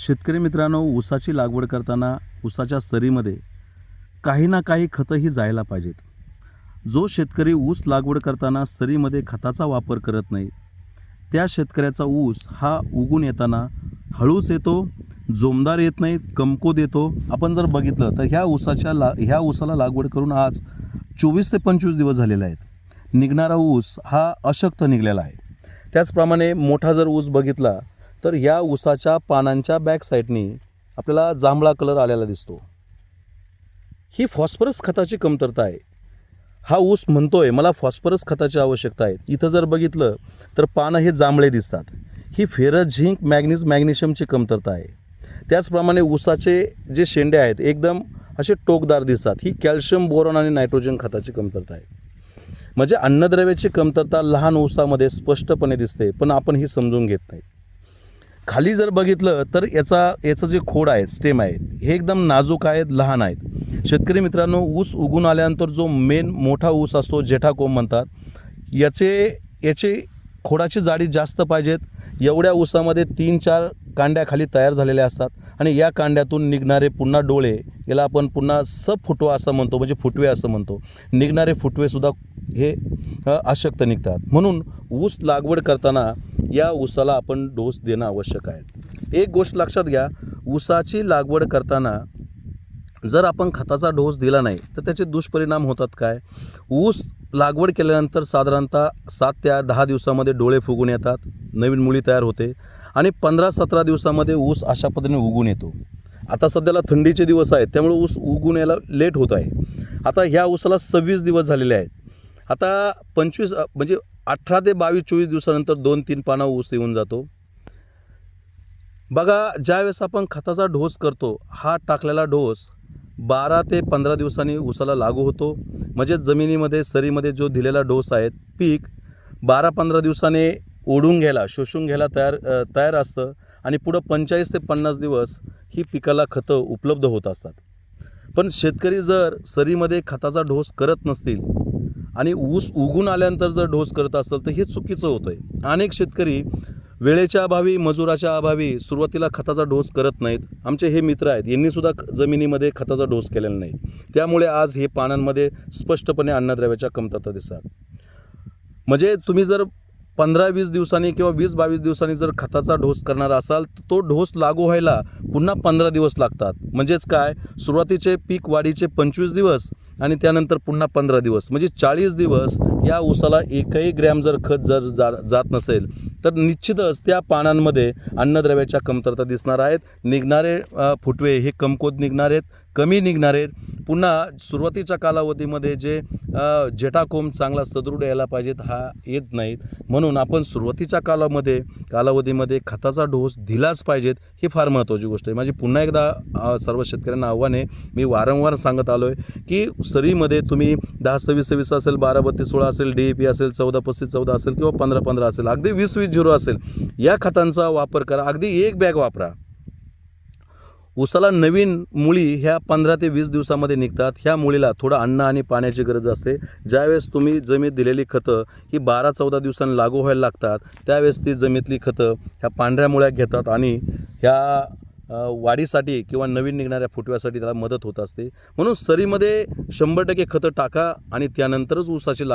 शेतकरी मित्रांनो ऊसाची लागवड करताना ऊसाच्या सरीमध्ये काही ना काही खतंही जायला पाहिजेत. जो शेतकरी ऊस लागवड करताना सरीमध्ये खताचा वापर करत नाही त्या शेतकऱ्याचा ऊस हा उगून येताना हळूच येतो जोमदार येत नाही कमकोद येतो. आपण जर बघितलं तर ह्या ऊसाच्या ला ह्या ऊसाला लागवड करून आज चोवीस ते पंचवीस दिवस झालेले आहेत. निघणारा ऊस हा अशक्त निघलेला आहे. त्याचप्रमाणे मोठा जर ऊस बघितला तर या ऊसाच्या पानांच्या बॅक साईडनी आपल्याला जांभळा कलर आलेला दिसतो. ही फॉस्फरस खताची कमतरता आहे. हा ऊस म्हणतो आहे मला फॉस्फरस खताची आवश्यकता आहे. इथं जर बघितलं तर पानं हे जांभळे दिसतात. ही फेरस झिंक मॅग्नीज मॅग्नेशियमची कमतरता आहे. त्याचप्रमाणे ऊसाचे जे शेंडे आहेत एकदम असे टोकदार दिसतात. ही कॅल्शियम बोरॉन आणि नायट्रोजन खताची कमतरता आहे. म्हणजे अन्नद्रव्याची कमतरता लहान ऊसामध्ये स्पष्टपणे दिसते पण आपण ही समजून घेत नाही. खाली जर बघितलं तर याचा याचं जे खोड आहे स्टेम आहे हे एकदम नाजूक आहेत लहान आहेत. शेतकरी मित्रांनो ऊस उगून आल्यानंतर जो मेन मोठा ऊस असतो जेठा कोंब म्हणतात याचे याचे खोडाची जाडी जास्त पाहिजेत. एवढ्या ऊसामध्ये तीन चार कांड्या खाली तयार झालेल्या असतात आणि या कांड्यातून निघणारे पुन्हा डोळे याला आपण पुन्हा स फुटवा असं म्हणतो म्हणजे फुटवे असं म्हणतो. निघणारे फुटवेसुद्धा हे अशक्त निघतात. म्हणून ऊस लागवड करताना या ऊसाला आपण डोस देणं आवश्यक आहे. एक गोष्ट लक्षात घ्या ऊसाची लागवड करताना जर आपण खताचा डोस दिला नाही तर त्याचे दुष्परिणाम होतात काय? ऊस लागवड केल्यानंतर साधारणतः सात ते आठ दहा दिवसामध्ये डोळे फुगून येतात नवीन मुळी तयार होते आणि पंधरा सतरा दिवसामध्ये ऊस अशा पद्धतीने उगून येतो. आता सध्याला थंडीचे दिवस आहेत त्यामुळे ऊस उगून यायला लेट होत आहे. आता ह्या ऊसाला सव्वीस दिवस झालेले आहेत. आता पंचवीस म्हणजे अठरा ते बावीस चोवीस दिवसानंतर दोन तीन पानं ऊस येऊन जातो. बघा ज्यावेळेस आपण खताचा ढोस करतो हा टाकलेला डोस बारा ते पंधरा दिवसांनी ऊसाला लागू होतो. म्हणजे जमिनीमध्ये सरीमध्ये जो दिलेला डोस आहे पीक बारा पंधरा दिवसाने ओढून घ्यायला शोषून घ्यायला तयार तयार असतं आणि पुढं पंचेचाळीस ते पन्नास दिवस ही पिकाला खतं उपलब्ध होत असतात. पण शेतकरी जर सरीमध्ये खताचा डोस करत नसतील आणि ऊस उगून आल्यानंतर जर डोस करत असेल तर हे चुकीचं होतं आहे अनेक शेतकरी वेळेच्या अभावी मजुराच्या अभावी सुरुवातीला खताचा डोस करत नाहीत. आमचे हे मित्र आहेत यांनीसुद्धा ख- जमिनीमध्ये खताचा डोस केलेला नाही. त्यामुळे आज हे पानांमध्ये स्पष्टपणे अन्नद्रव्याच्या कमतरता दिसतात. म्हणजे तुम्ही जर पंधरा वीस दिवसांनी किंवा वीस बावीस दिवसांनी जर खताचा डोस करणार असाल तर तो ढोस लागू व्हायला पुन्हा पंधरा दिवस लागतात. म्हणजेच काय? सुरुवातीचे पीक वाढीचे पंचवीस दिवस आणि त्यानंतर पुन्हा पंधरा दिवस. म्हणजे चाळीस दिवस या ऊसाला एकही ग्रॅम जर खत जर जा जात नसेल तर निश्चितच त्या पानांमध्ये अन्नद्रव्याच्या कमतरता दिसणार आहेत. निघणारे फुटवे हे कमकोत निघणार आहेत. कमी निघणार आहेत. पुन्हा सुरुवातीच्या कालावधीमध्ये जे अ, चांगला सदृढ यायला पाहिजेत हा येत नाहीत. म्हणून आपण सुरुवातीच्या कालामध्ये कालावधीमध्ये खताचा डोस दिलाच पाहिजेत ही फार महत्त्वाची गोष्ट आहे. माझी पुन्हा एकदा सर्व शेतकऱ्यांना आव्हान आहे. मी वारंवार सांगत आलो आहे की सरीमध्ये तुम्ही दहा सव्वीस सव्वीस असेल बारा बत्तीस सोळा असेल डी ए पी असेल चौदा पस्तीस चौदा असेल किंवा पंधरा पंधरा असेल अगदी वीस वीस झिरो असेल या खतांचा वापर करा. अगदी एक बॅग वापरा. उसाला नवीन मुळी ह्या पंधरा ते वीस दिवसामध्ये निघतात. ह्या मुळीला थोडं अन्न आणि पाण्याची गरज असते. ज्यावेळेस तुम्ही जमीत दिलेली खतं ही बारा चौदा दिवसांनी लागू व्हायला लागतात त्यावेळेस ती जमीतली खतं ह्या पांढऱ्या मुळ्या घेतात आणि ह्या वाढीसाठी किंवा नवीन निघणाऱ्या फुटव्यासाठी त्याला मदत होत असते. म्हणून सरीमध्ये शंभर टक्के खतं टाका आणि त्यानंतरच ऊसाची